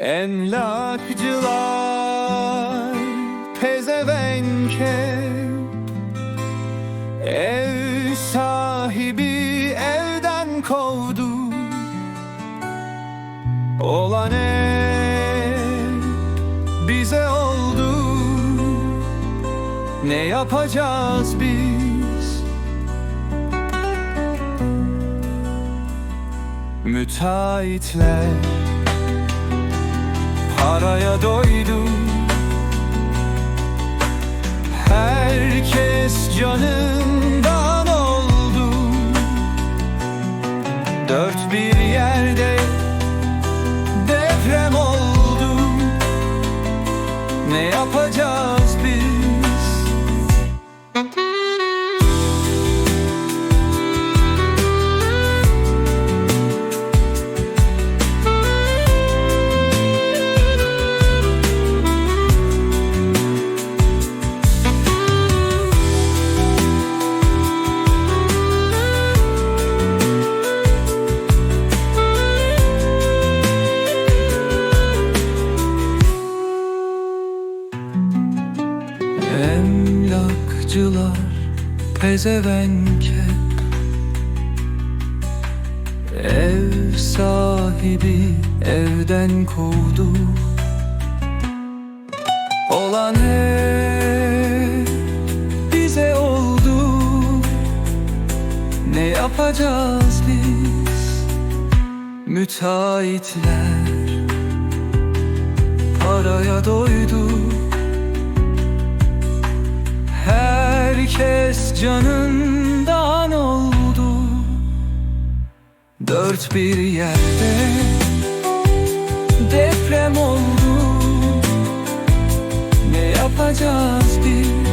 Emlakçılar pezevenke Ev sahibi evden kovdu Olan ev bize oldu Ne yapacağız biz? Müteahhitler paraya doydu Herkes canından oldu. Dört bir yerde deprem oldu. Ne yapacağız Emlakçılar pezevenke. Ev sahibi evden kovdu. Olan ev bize oldu. Ne yapacağız biz? Müteahhitler Paraya doydu canından oldu Dört bir yerde deprem oldu Ne yapacağız biz?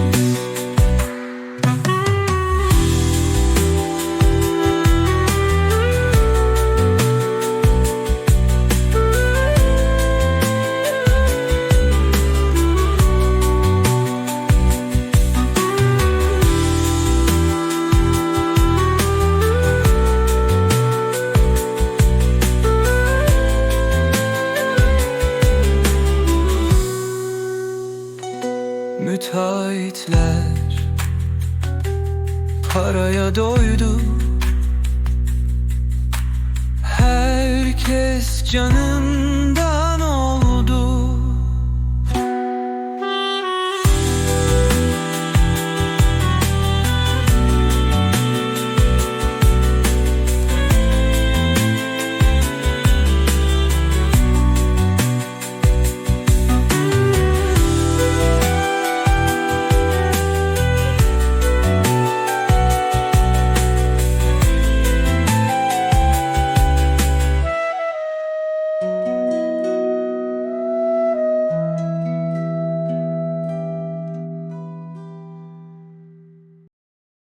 Müteahhitler paraya doydu. Herkes canın